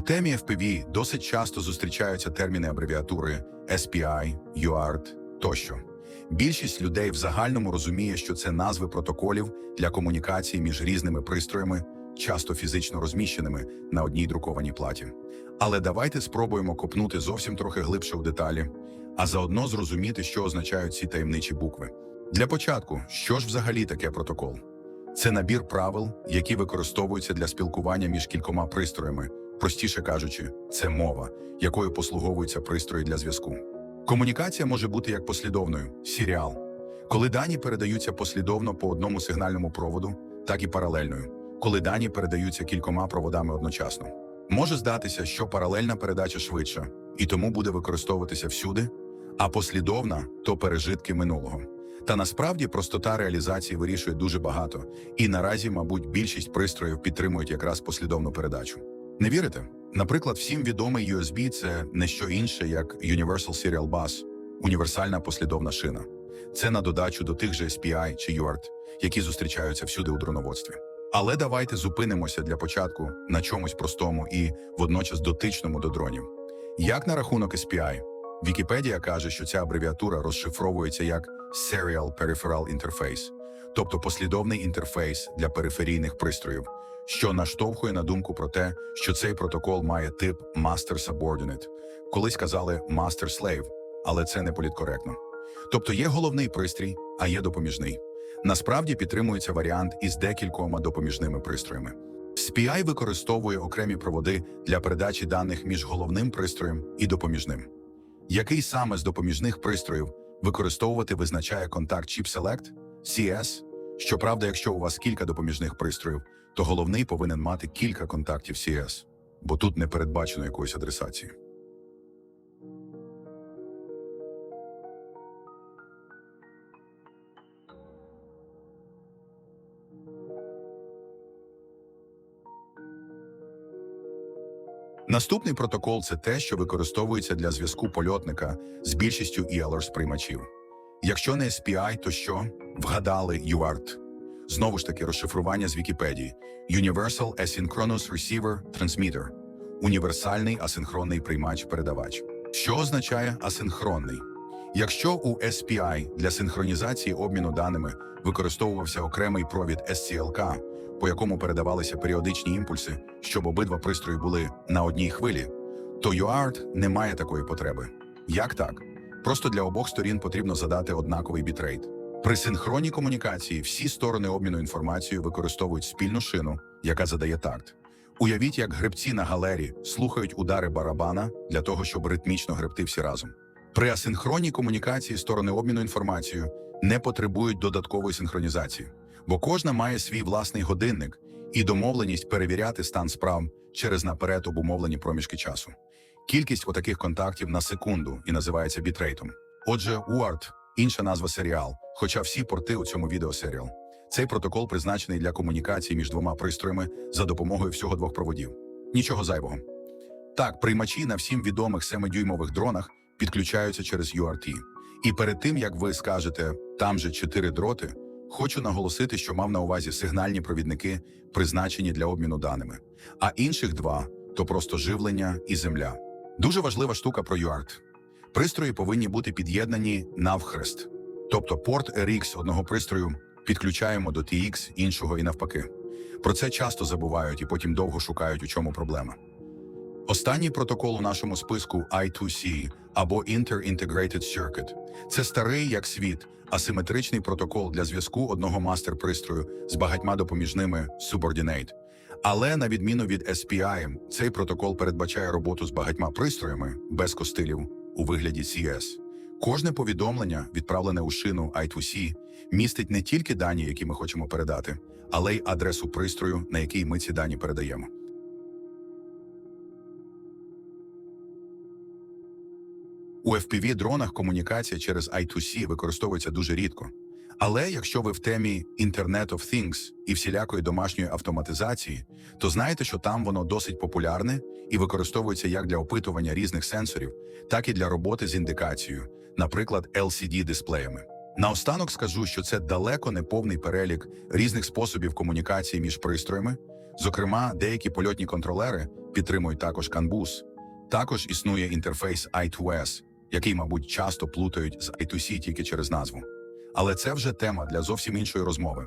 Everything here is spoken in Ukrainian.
темі FPV досить часто зустрічаються терміни абревіатури SPI, UART тощо. Більшість людей в загальному розуміє, що це назви протоколів для комунікації між різними пристроями, часто фізично розміщеними на одній друкованій платі. Але давайте спробуємо копнути зовсім трохи глибше у деталі, а заодно зрозуміти, що означають ці таємничі букви. Для початку, що ж взагалі таке протокол? Це набір правил, які використовуються для спілкування між кількома пристроями. Простіше кажучи, це мова, якою послуговуються пристрої для зв'язку. Комунікація може бути як послідовною серіал, коли дані передаються послідовно по одному сигнальному проводу, так і паралельною, коли дані передаються кількома проводами одночасно. Може здатися, що паралельна передача швидша, і тому буде використовуватися всюди, а послідовна то пережитки минулого. Та насправді простота реалізації вирішує дуже багато, і наразі, мабуть, більшість пристроїв підтримують якраз послідовну передачу. Не вірите? Наприклад, всім відомий USB – це не що інше, як Universal Serial Bus – універсальна послідовна шина. Це на додачу до тих же SPI чи UART, які зустрічаються всюди у дроноводстві. Але давайте зупинимося для початку на чомусь простому і водночас дотичному до дронів. Як на рахунок SPI? Вікіпедія каже, що ця абревіатура розшифровується як Serial Peripheral Interface, тобто послідовний інтерфейс для периферійних пристроїв, що наштовхує на думку про те, що цей протокол має тип Master Subordinate. Колись казали Master Slave, але це не політкоректно. Тобто є головний пристрій, а є допоміжний. Насправді підтримується варіант із декількома допоміжними пристроями. SPI використовує окремі проводи для передачі даних між головним пристроєм і допоміжним. Який саме з допоміжних пристроїв використовувати визначає контакт Chip Select, CS. Щоправда, якщо у вас кілька допоміжних пристроїв, то головний повинен мати кілька контактів CS, бо тут не передбачено якоїсь адресації. Наступний протокол це те, що використовується для зв'язку польотника з більшістю ELR приймачів. Якщо не SPI, то що? Вгадали UART. Знову ж таки, розшифрування з Вікіпедії. Universal Asynchronous Receiver Transmitter. Універсальний асинхронний приймач-передавач. Що означає асинхронний? Якщо у SPI для синхронізації обміну даними використовувався окремий провід SCLK, по якому передавалися періодичні імпульси, щоб обидва пристрої були на одній хвилі, то UART не має такої потреби. Як так? Просто для обох сторін потрібно задати однаковий бітрейт. При синхронній комунікації всі сторони обміну інформацією використовують спільну шину, яка задає такт. Уявіть, як гребці на галері слухають удари барабана для того, щоб ритмічно гребти всі разом. При асинхронній комунікації сторони обміну інформацією не потребують додаткової синхронізації, бо кожна має свій власний годинник і домовленість перевіряти стан справ через наперед обумовлені проміжки часу. Кількість отаких контактів на секунду і називається бітрейтом. Отже, UART – інша назва серіал, хоча всі порти у цьому відео серіал. Цей протокол призначений для комунікації між двома пристроями за допомогою всього двох проводів. Нічого зайвого. Так, приймачі на всім відомих 7-дюймових дронах підключаються через URT. І перед тим як ви скажете там же чотири дроти, хочу наголосити, що мав на увазі сигнальні провідники, призначені для обміну даними, а інших два то просто живлення і земля. Дуже важлива штука про UART. Пристрої повинні бути під'єднані навхрест, тобто порт RX одного пристрою підключаємо до TX іншого і навпаки. Про це часто забувають і потім довго шукають, у чому проблема. Останній протокол у нашому списку I2C або Inter-Integrated Circuit. Це старий як світ, асиметричний протокол для зв'язку одного мастер-пристрою з багатьма допоміжними Subordinate. Але на відміну від SPI, цей протокол передбачає роботу з багатьма пристроями без костилів у вигляді CS. Кожне повідомлення, відправлене у шину I2C, містить не тільки дані, які ми хочемо передати, але й адресу пристрою, на який ми ці дані передаємо. У FPV-дронах комунікація через I2C використовується дуже рідко. Але якщо ви в темі Internet of Things і всілякої домашньої автоматизації, то знаєте, що там воно досить популярне і використовується як для опитування різних сенсорів, так і для роботи з індикацією, наприклад, LCD-дисплеями. Наостанок скажу, що це далеко не повний перелік різних способів комунікації між пристроями. Зокрема, деякі польотні контролери підтримують також CAN-BUS. Також існує інтерфейс I2S, який, мабуть, часто плутають з I2C тільки через назву. Але це вже тема для зовсім іншої розмови.